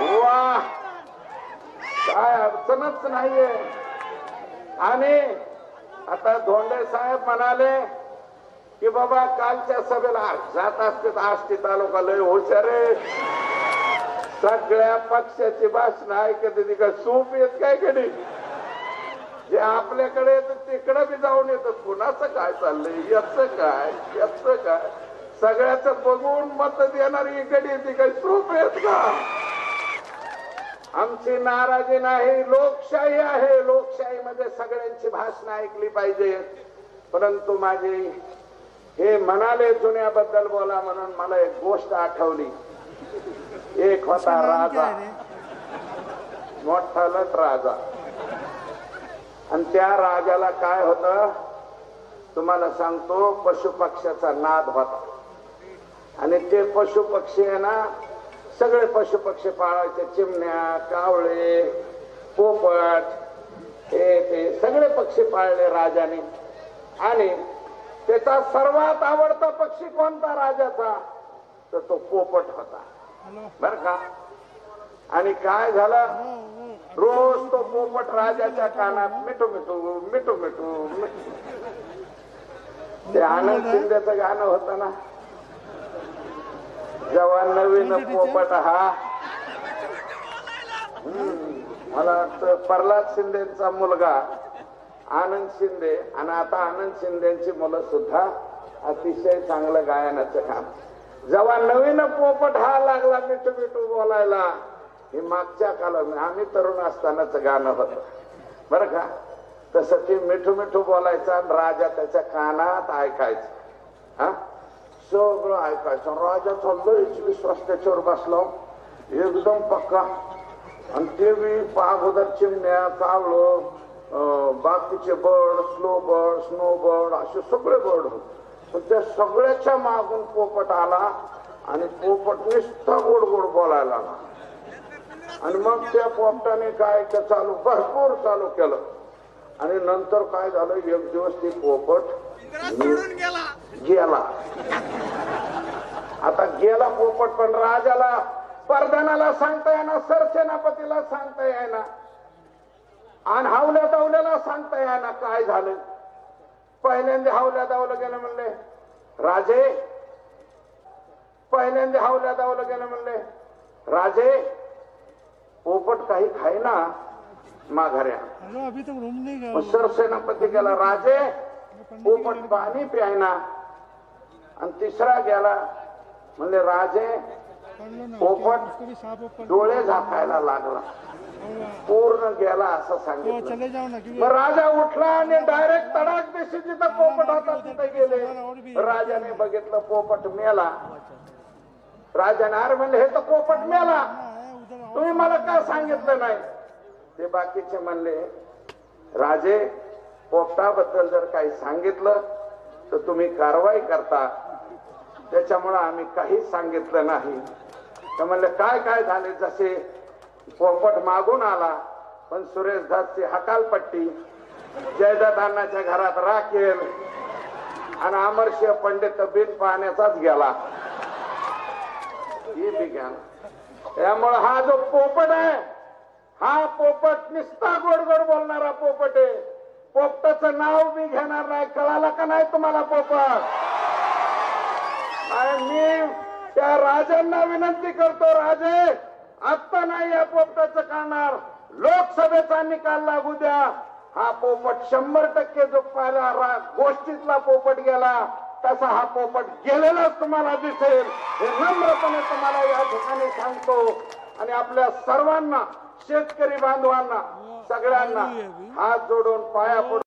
वा! काय अडचणच नाहीये. आणि आता धोंडे साहेब म्हणाले की बाबा कालच्या सभेला जात असते आष्टी तालुका लय हुशार आहे. सगळ्या पक्षाची भाषण ऐकत ती सूप येत काय कधी? जे आपल्याकडे येत तिकडे बी जाऊन येत. कुणाचं काय चाललंय? याच काय? याच काय? सगळ्याच बघून मत देणारी इकडे येते सूप येत का? आमची नाराजी नाही लोकशाही आहे. लोकशाहीमध्ये सगळ्यांची भाषणं ऐकली पाहिजे. परंतु माझी हे म्हणाले जुन्याबद्दल बोला म्हणून मला एक गोष्ट आठवली. एक होता राजा. मोठा लट राजा. आणि त्या राजाला काय होत? तुम्हाला सांगतो पशुपक्ष्याचा नाद होता. आणि ते पशु पक्षी आहे ना सगळे पशु पक्षी पाळायचे चिमण्या कावळे पोपट हे ते सगळे पक्षी पाळले राजाने. आणि त्याचा सर्वात आवडता पक्षी कोणता राजाचा? तर तो पोपट होता. बर का? आणि काय झालं? रोज तो पोपट राजाच्या कानात मिठू मिठू मिठू मिठू ते आनंद शिंदेचं गाणं होतं ना? जेव्हा नवीन पोपट हा. मला वाटतं प्रल्हाद शिंदेचा मुलगा आनंद शिंदे आणि आता आनंद शिंदेची मुलं सुद्धा अतिशय चांगलं गायनाचं काम. जेव्हा नवीन पोपट हा लागला मिठू मिठू बोलायला. हे मागच्या काळात आम्ही तरुण असतानाच गाणं होतं. बरं का? तसं ते मिठू मिठू बोलायचं आणि राजा त्याच्या कानात ऐकायचं. हा? सगळं ऐकायचं राजाचा लयच विश्वास त्याच्यावर बसला एकदम पक्का आणि ते बी अगोदर चिमण्या कावळं बाकीचे bird slow bird snow bird असे सगळे बर्ड होते पण त्या सगळ्याच्या मागून पोपट आला आणि पोपट नुसता गोड गोड बोलायला आला आणि मग त्या पोपटाने काय ते चालू भरपूर चालू केलं आणि नंतर काय झालं एक दिवस ते पोपट गेला. आता गेला पोपट पण राजाला परधानाला सांगता येणार सरसेनापतीला सांगता येणार आणि हावल्या दावल्याला सांगता येणार काय झालं. पहिल्यांदा हावल्या दावलं गेलं म्हणले. राजे पहिल्यांदा हावल्या दावलं गेलं म्हणले. राजे पोपट काही खायना माघाऱ्या. सरसेनापती गेला. राजे पोपट पाणी प्यायना. आणि तिसरा गेला म्हणले राजे पोपट डोळे झाकायला लागला. पूर्ण गेला असं सांगितलं. मग राजा उठला आणि डायरेक्ट तडाक दिशी जिथं पोपट होता तिथे गेले. राजाने बघितलं पोपट मेला. राजाने अरे म्हणले हे तर पोपट मेला. है. तुम्ही मला का सांगितलं नाही? ते बाकीचे म्हणले राजे पोपटाबद्दल जर काही सांगितलं तर तुम्ही कारवाई करता. त्याच्यामुळं आम्ही काहीच सांगितलं नाही. तर म्हणलं काय काय झाले? जसे पोपट मागून आला पण सुरेश दासची हकालपट्टी जयदत्त घरात राखेल आणि अमरसिंह पंडित बिन पाहण्याचाच गेला. हे विज्ञान त्यामुळं हा जो पोपट आहे हा पोपट निस्ता गोडगोड बोलणारा पोपट आहे. पोपटाचं नाव मी घेणार नाही. कळालं का नाही तुम्हाला पोपट? आणि मी त्या राजांना विनंती करतो राजे आत्ता नाही या पोपटाचं काढणार. लोकसभेचा निकाल लागू द्या. हा पोपट शंभर टक्के जो पहिला गोष्टीतला पोपट गेला. तसा हा पोपट गेलेलाच तुम्हाला दिसेल. हे नम्रपणे तुम्हाला या ठिकाणी सांगतो. आणि आपल्या सर्वांना शेतकरी बांधवांना सगळ्यांना हात जोडून पाया पडून